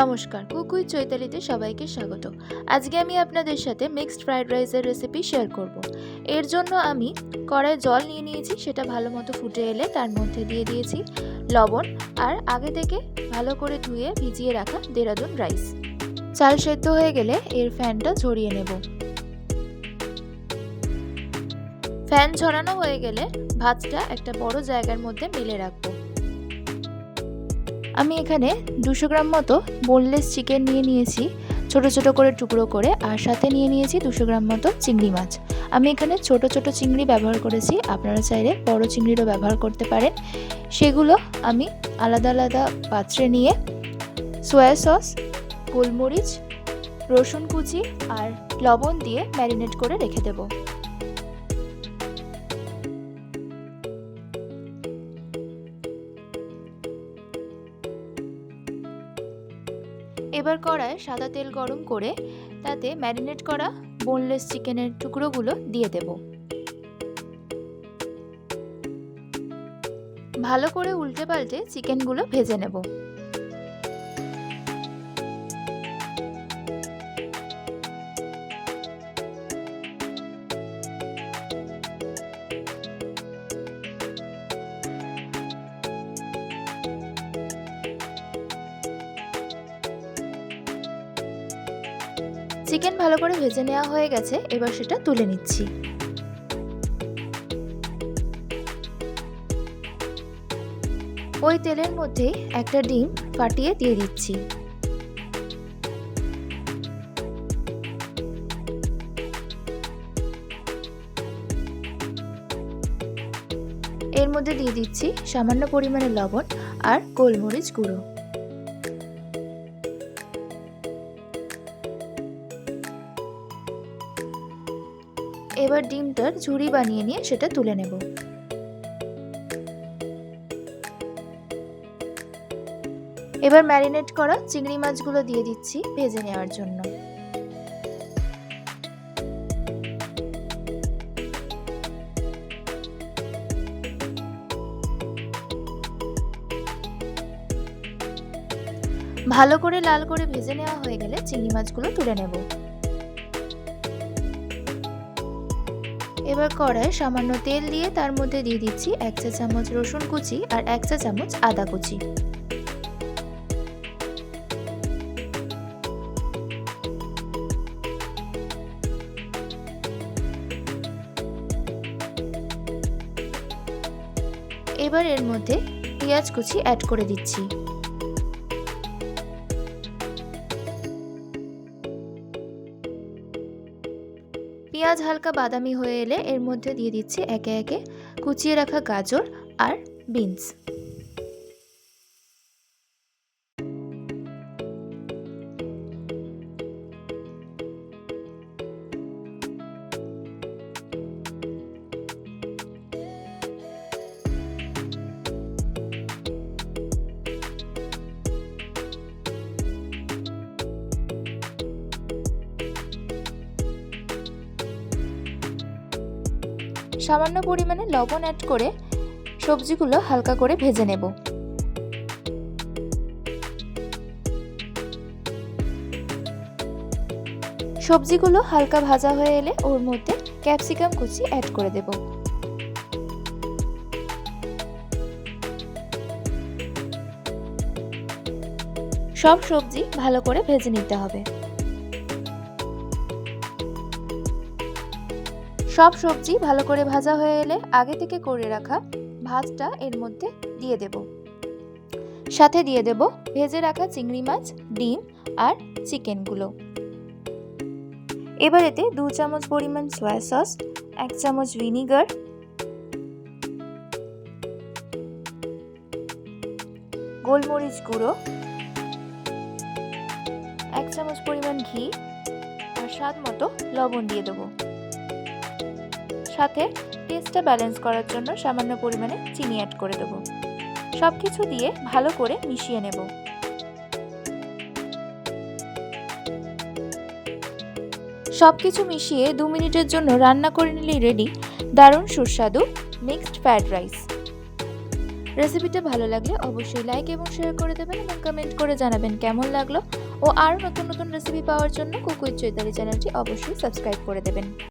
নমস্কার, কুকুই চৈতালিতে সবাইকে স্বাগত। আজকে আমি আপনাদের সাথে মিক্সড ফ্রাইড রাইসের রেসিপি শেয়ার করব। এর জন্য আমি কড়াই জল নিয়ে নিয়েছি, সেটা ভালো মতো ফুটে এলে তার মধ্যে দিয়ে দিয়েছি লবণ আর আগে থেকে ভালো করে ধুয়ে ভিজিয়ে রাখা দেরাদুন রাইস চাল সেদ্ধ হয়ে গেলে এর ফ্যানটা ঝরিয়ে নেব। ফ্যান ঝরানো হয়ে গেলে ভাতটা একটা বড় জায়গার মধ্যে মেলে রাখব। আমি এখানে দুশো গ্রাম মতো বোনলেস চিকেন নিয়ে নিয়েছি। ছোট ছোট করে টুকরো করে আর সাথে নিয়ে নিয়েছি দুশো গ্রাম মতো চিংড়ি মাছ। আমি এখানে ছোট ছোট চিংড়ি ব্যবহার করেছি। আপনারা চাইলে বড় চিংড়িরও ব্যবহার করতে পারেন। সেগুলো আমি আলাদা আলাদা পাত্রে নিয়ে সয়া সস গোলমরিচ, রসুন কুচি আর লবণ দিয়ে ম্যারিনেট করে রেখে দেবো। এবার কড়ায় সাদা তেল গরম করে তাতে ম্যারিনেট করা বোনলেস চিকেনের টুকরোগুলো দিয়ে দেব। ভালো করে উল্টে পাল্টে চিকেনগুলো ভেজে নেব। চিকেন ভালো করে ভেজে নেওয়া হয়ে গেছে, এবার সেটা তুলে নিচ্ছি। ওই তেলের মধ্যে একটা ডিম ফাটিয়ে দিয়ে দিচ্ছি। এর মধ্যে দিয়ে দিচ্ছি সামান্য পরিমাণে লবণ আর গোলমরিচ গুঁড়ো। এবার ডিমটার ঝুড়ি বানিয়ে নিয়ে সেটা তুলে নেব। এবার ম্যারিনেট করা চিংড়ি মাছগুলো দিয়ে দিচ্ছি ভেজে নেওয়ার জন্য। ভালো করে লাল করে ভেজে নেওয়া হয়ে গেলে চিংড়ি মাছগুলো তুলে নেব। এবার কড়ায় সামান্য তেল দিয়ে তার মধ্যে দিয়ে দিচ্ছি এক চা চামচ রসুন কুচি আর এক চা চামচ আদা কুচি। এবার এর মধ্যে পেঁয়াজ কুচি অ্যাড করে দিচ্ছি। পেঁয়াজ হালকা বাদামি হয়ে এলে এর মধ্যে দিয়ে দিচ্ছি একে একে কুচিয়ে রাখা গাজর আর বিনস। সামান্য পরিমাণে লবণ অ্যাড করে সবজিগুলো হালকা করে ভেজে নেব। সবজিগুলো হালকা ভাজা হয়ে এলে ওর মধ্যে ক্যাপসিকাম কুচি অ্যাড করে দেব। সব সবজি ভালো করে ভেজে নিতে হবে। সব সবজি ভালো করে ভাজা হয়ে এলে আগে থেকে করে রাখা ভাতটা এর মধ্যে দিয়ে দেব। সাথে দিয়ে দেব ভেজে রাখা চিংড়ি মাছ, ডিম আর চিকেনগুলো। এবার এতে দু চামচ পরিমাণ সয়া সস, এক চামচ ভিনিগার, গোলমরিচ গুঁড়ো, এক চামচ পরিমাণ ঘি আর স্বাদ মতো লবণ দিয়ে দেবো। সাথে টেস্টটা ব্যালেন্স করার জন্য সামান্য পরিমাণে চিনি অ্যাড করে দেবো। সব কিছু দিয়ে ভালো করে মিশিয়ে নেব। সব কিছু মিশিয়ে দু মিনিটের জন্য রান্না করে নিলেই রেডি দারুণ সুস্বাদু মিক্সড ফ্রাইড রাইস রেসিপিটা ভালো লাগলে অবশ্যই লাইক এবং শেয়ার করে দেবেন এবং কমেন্ট করে জানাবেন কেমন লাগল। ও আরও নতুন নতুন রেসিপি পাওয়ার জন্য কুকুর চৈতালি চ্যানেলটি অবশ্যই সাবস্ক্রাইব করে দেবেন।